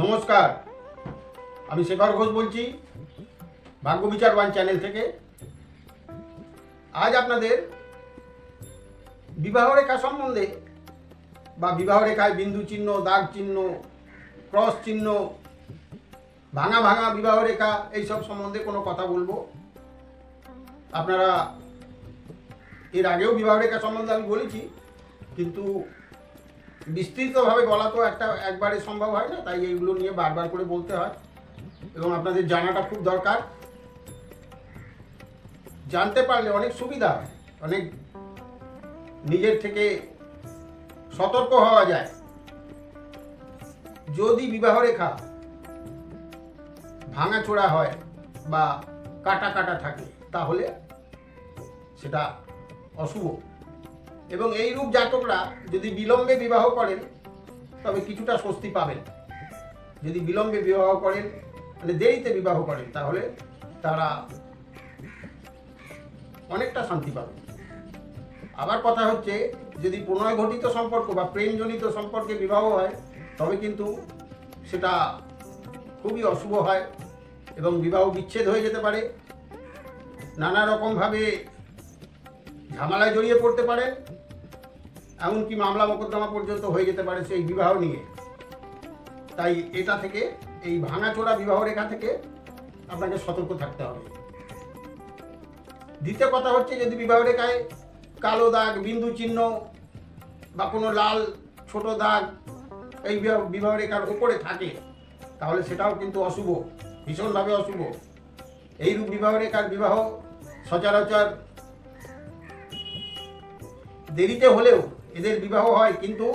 নমস্কার। আমি শেখর ঘোষ বলছি, ভাগ্য বিচার ওয়ান চ্যানেল থেকে। আজ আপনাদের বিবাহ রেখা সম্বন্ধে বা বিবাহ রেখায় বিন্দু চিহ্ন, দাগ চিহ্ন, ক্রস চিহ্ন, ভাঙা ভাঙা বিবাহ রেখা, এইসব সম্বন্ধে কোনো কথা বলব। আপনারা এর আগেও বিবাহ রেখা সম্বন্ধে আমি বলেছি, কিন্তু বিস্তৃতভাবে বলা তো একটা একবারে সম্ভব হয় না, তাই এইগুলো নিয়ে বারবার করে বলতে হয়। এবং আপনাদের জানাটা খুব দরকার। জানতে পারলে অনেক সুবিধা হয়, অনেক নিজের থেকে সতর্ক হওয়া যায়। যদি বিবাহ রেখা ভাঙাচোরা হয় বা কাটা কাটা থাকে, তাহলে সেটা অশুভ। এবং এই রূপ জাতকরা যদি বিলম্বে বিবাহ করেন, তবে কিছুটা স্বস্তি পাবেন। যদি বিলম্বে বিবাহ করেন মানে দেরিতে বিবাহ করেন, তাহলে তারা অনেকটা শান্তি পাবেন। আবার কথা হচ্ছে, যদি প্রণয় ঘটিত সম্পর্ক বা প্রেমজনিত সম্পর্কে বিবাহ হয়, তবে কিন্তু সেটা খুবই অশুভ হয় এবং বিবাহ বিচ্ছেদ হয়ে যেতে পারে। নানা রকমভাবে ঝামেলায় জড়িয়ে পড়তে পারেন। এমনকি মামলা মোকদ্দমা পর্যন্ত হয়ে যেতে পারে সেই বিবাহ নিয়ে। তাই এটা থেকে, এই ভাঙাচোরা বিবাহ রেখা থেকে আপনাকে সতর্ক থাকতে হবে। দ্বিতীয় কথা হচ্ছে, যদি বিবাহ রেখায় কালো দাগ, বিন্দু চিহ্ন বা কোনো লাল ছোট দাগ এই বিবাহ- রেখার উপরে থাকে, তাহলে সেটাও কিন্তু অশুভ, ভীষণভাবে অশুভ। এইরূপ বিবাহ রেখার বিবাহ সচরাচর দেরিতে হলেও এদের বিবাহ হয়, কিন্তু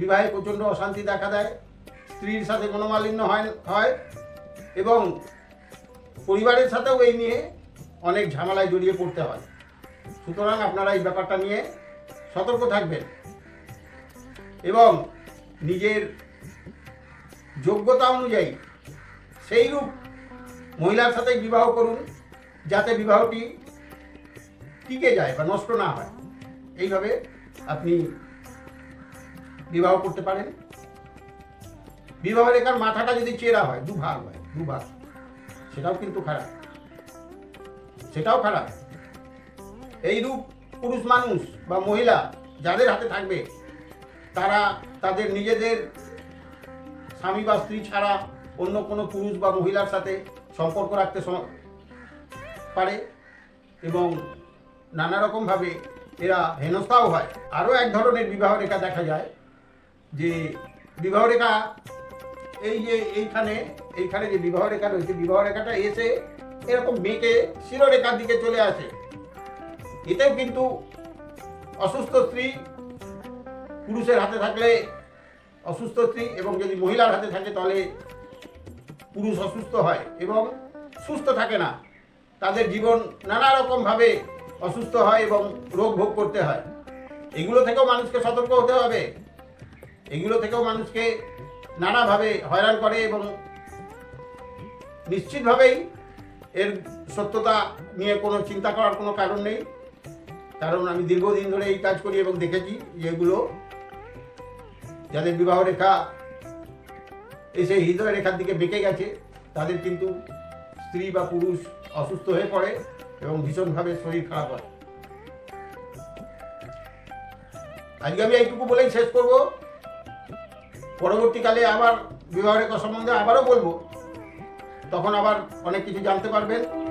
বিবাহে প্রচণ্ড অশান্তি দেখা দেয়। স্ত্রীর সাথে মনোমালিন্য হয় হয় এবং পরিবারের সাথেও এই নিয়ে অনেক ঝামেলায় জড়িয়ে পড়তে হয়। সুতরাং আপনারা এই ব্যাপারটা নিয়ে সতর্ক থাকবেন এবং নিজের যোগ্যতা অনুযায়ী সেই রূপ মহিলার সাথে বিবাহ করুন, যাতে বিবাহটি টিকে যায় বা নষ্ট না হয়। এইভাবে আপনি বিবাহ করতে পারেন। বিবাহ রেখার মাথাটা যদি চেরা হয়, দুভাগ হয়, দুভাগ। সেটাও কিন্তু খারাপ। সেটাও খারাপ। এই রূপ পুরুষ মানুষ বা মহিলা যাদের হাতে থাকবে, তারা তাদের নিজেদের স্বামী বা স্ত্রী ছাড়া অন্য কোনো পুরুষ বা মহিলার সাথে সম্পর্ক রাখতে পারে এবং নানা রকমভাবে এরা হেনস্থাও হয়। আরও এক ধরনের বিবাহ রেখা দেখা যায় যে বিবাহ রেখা এই যে এইখানে এইখানে যে বিবাহ রেখা রয়েছে বিবাহ রেখাটা এসে এরকম বেঁকে শিরোরেখার দিকে চলে আসে। এতেও কিন্তু অসুস্থ স্ত্রী পুরুষের হাতে থাকলে অসুস্থ স্ত্রী এবং যদি মহিলার হাতে থাকে তাহলে পুরুষ অসুস্থ হয় এবং সুস্থ থাকে না। তাদের জীবন নানা রকমভাবে অসুস্থ হয় এবং রোগ ভোগ করতে হয়। এগুলো থেকেও মানুষকে সতর্ক হতে হবে। এগুলো থেকেও মানুষকে নানাভাবে হয়রান করে এবং নিশ্চিতভাবেই এর সত্যতা নিয়ে কোনো চিন্তা করার কোনো কারণ নেই। কারণ আমি দীর্ঘদিন ধরে এই কাজ করি এবং দেখেছি যে এগুলো যাদের বিবাহ রেখা এসে হৃদয় রেখার দিকে বেঁকে গেছে, তাদের কিন্তু স্ত্রী বা পুরুষ অসুস্থ হয়ে পড়ে। এবং ভীষণভাবে শরীর খারাপ হয়। আজকে আমি এইটুকু বলেই শেষ করব। পরবর্তীকালে আবার বিবাহ সম্বন্ধে আবারও বলব। তখন আবার অনেক কিছু জানতে পারবেন।